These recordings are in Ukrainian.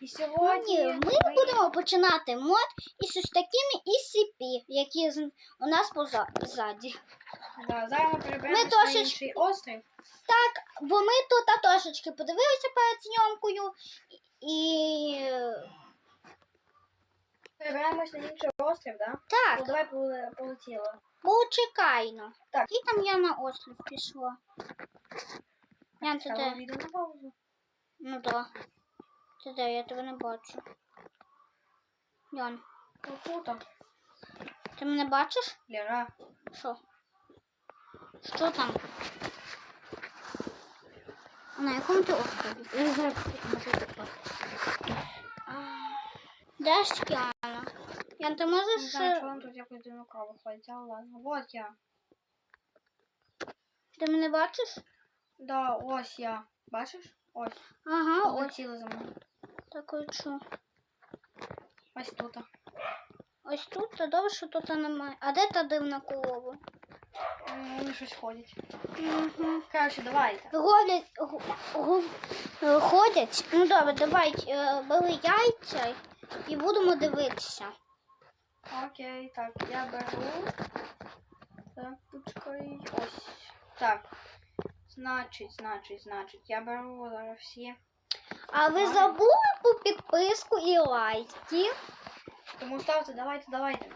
І сьогодні Ні, ми будемо починати мод із ось такими ECP, які у нас позаді. Да, зараз ми Ми переберемося трошечки- інший острів. Так, бо ми тут трошечки подивилися перед зйомкою і. е, на інший острів, да? Ну, Так, давай полетіло. почекайно. Так. І там я на острів пішла. На паузу. Ну да. Ти де, я тебе не бачу. Ян, Ну, круто. ти мене бачиш? Лера. Що? Що там? На якому ти острові? Не знаю, може таке. Де ж Кіана? Ян, ти Не знаю, е, що вам тут якось дивно кава ходить, але ладно. Вот я. Ти мене бачиш? Да, ось я. Бачиш? Ось. Ага, ось Полетіли за мною. Такий чу. Ось тут. Ось тут, та добре, що тут немає. А де та дивна корова? М, Вони щось ходять. Угу. Коротше, давайте. Ходять, гу- гу- ходять. Ну добре, давай е, бери яйця і будемо дивитися. Окей, так, я беру. Так, почекай. Ось. Так. Значить, значить, значить, я беру зараз всі. А ви забули про підписку і лайки? Тому ставте, давайте, давайте.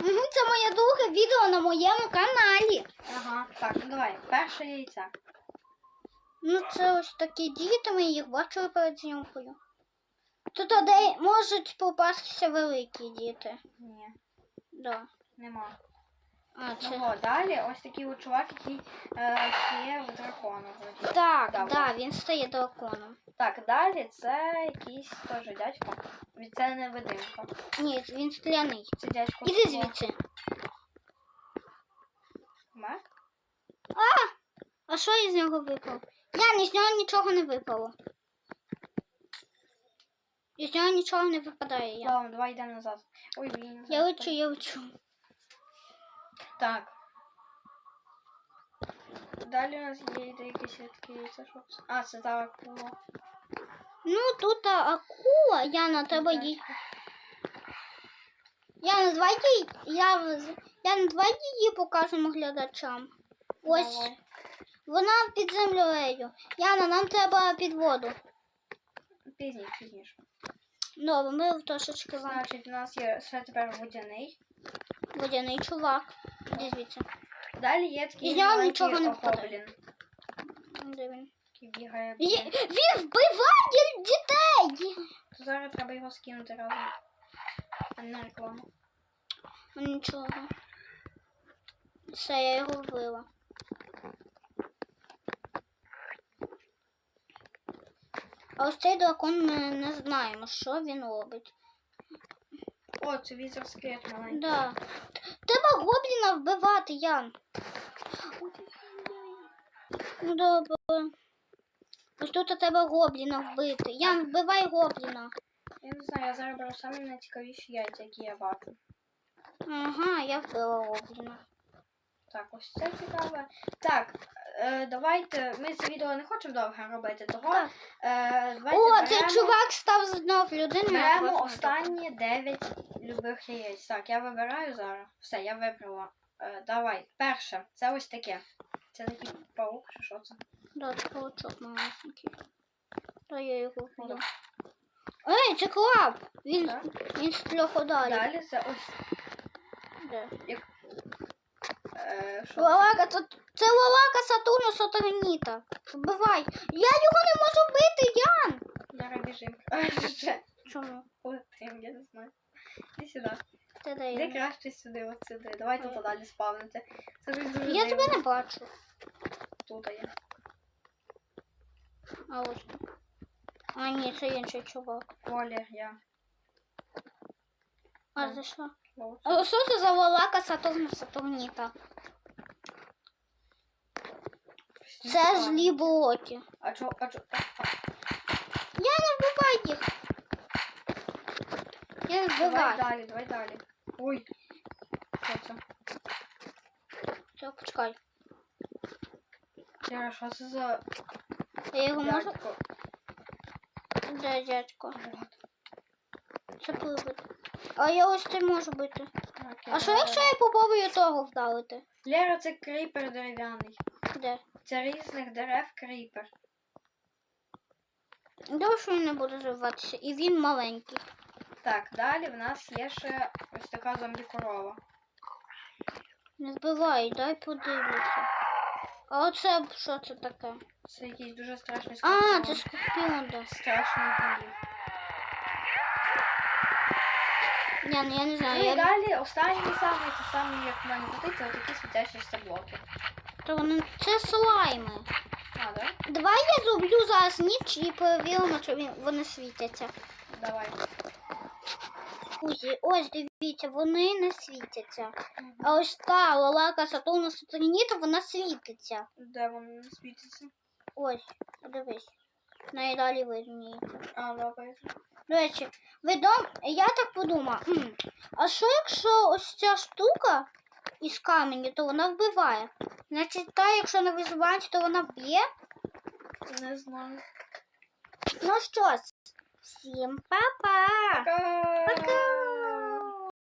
Угу, це моє друге відео на моєму каналі. Ага, так, ну давай. Перше яйце. Ну, це ось такі діти, ми їх бачили перед зйомкою. Тут де можуть попастися великі діти. Ні, Да. нема. А, Ну, це... далі ось такий от чувак, який е, є в дракону. вроді. Так, Да, да, він стає драконом. Так, далі це якийсь теж дядько. Від це невидимка. Ні, він скляний. Це дядько. Іди звідси. Мер? А що із нього випало? Я ні з нього нічого не випало. Із нього нічого не випадає. Я, Ладно, давай йдемо назад. Ой, блін. я лечу, я лечу. Так. Далі у нас є деякі святки. Це що? А, це та акула. Ну, тут акула, я на тебе їй. Я назвай її, я, я назвай її покажемо глядачам. Ось Давай. вона під землею. Яна, нам треба під воду. Пізніше, пізніше. Добре, ми трошечки вам. Значить, у нас є ще тепер водяний. Водяний чувак. Іди звідси. Далі є такий нього маленький нічого не гоблін, Де він? який бігає. Він вбиває дітей! Зараз треба його скинути разом. А не на рекламу. Ну, Нічого. Все, я його вбила. А ось цей дракон ми не знаємо, що він робить. О, це візер скелет маленький. Да. Вбивати, Ян. Ну добре. Ось тут треба гобліна вбити. Ян, вбивай гобліна. Я не знаю, я зараз беру самі найцікавіші яйця, які я бачу. Ага, я вбила гобліна. Так, ось це цікаве. Так, е, давайте. Ми це відео не хочемо довго робити, того. Так. Е, давайте О, беремо, цей чувак став знов людиною. беремо останні 9 любих яєць. Так, я вибираю зараз. Все, я вибрала. Е, давай, перше, це ось таке. Це такий паук, чи що це? Да, це паучок малесенький. Да, я його вбила. Ей, це краб! Він, Так. він з трьох ударів. Далі це ось. Де? Е, що? Лалака, це, це лалака Сатурну Сатурніта. Вбивай. Я його не можу бити, Ян! Зараз біжим. Чому? полетим, я не знаю. Іди сюди. Іди краще сюди, от сюди. Давай тут далі спавнити. Це ж дуже Я дивно. тебе не бачу. Тут є. А ось. А ні, це інший чувак. Волі я. А за що? А що це за лалака Сатурну Сатурніта? Це злі болоті. А чо, а чо? Я не вбивай їх. Я не Давай вбиваю. далі, давай далі. Ой. Що це? Так, почекай. Яра, що це за Я його можу. дядько? Де дядько? Це привид. А я ось це можу бити. Так, А що якщо я попробую того вдалити? Лера, це кріпер дерев'яний. Де? Це різних дерев кріпер. Що він не буде звиватися. І він маленький. Так, далі в нас є ще ось така зомбі-корова. Не вбивай, дай подивлюся. А оце що це таке? Це якийсь дуже страшний А, це скорпіон, да. страшний гнів. Ні, ну я не Ну знаю. і Я... далі останній самий, це самий, як в мене бути, це отакі світящіся блоки. То вони... Це слайми. А, да? Давай я зроблю зараз ніч і перевіримо, чи вони світяться. Давай. Друзі, ось дивіться, вони не світяться. А ось та лалака Сатурна Сатурніта, вона світиться. Де вони не світяться? Ось, дивись. Найдалі видніється. А, давай. До речі, відом... я так подумав, м, а що якщо ось ця штука із каменю, то вона вбиває? Значить, та, якщо на виживанці, то вона вб'є? Не знаю. Ну що ж, всім па-па! Пока! Пока!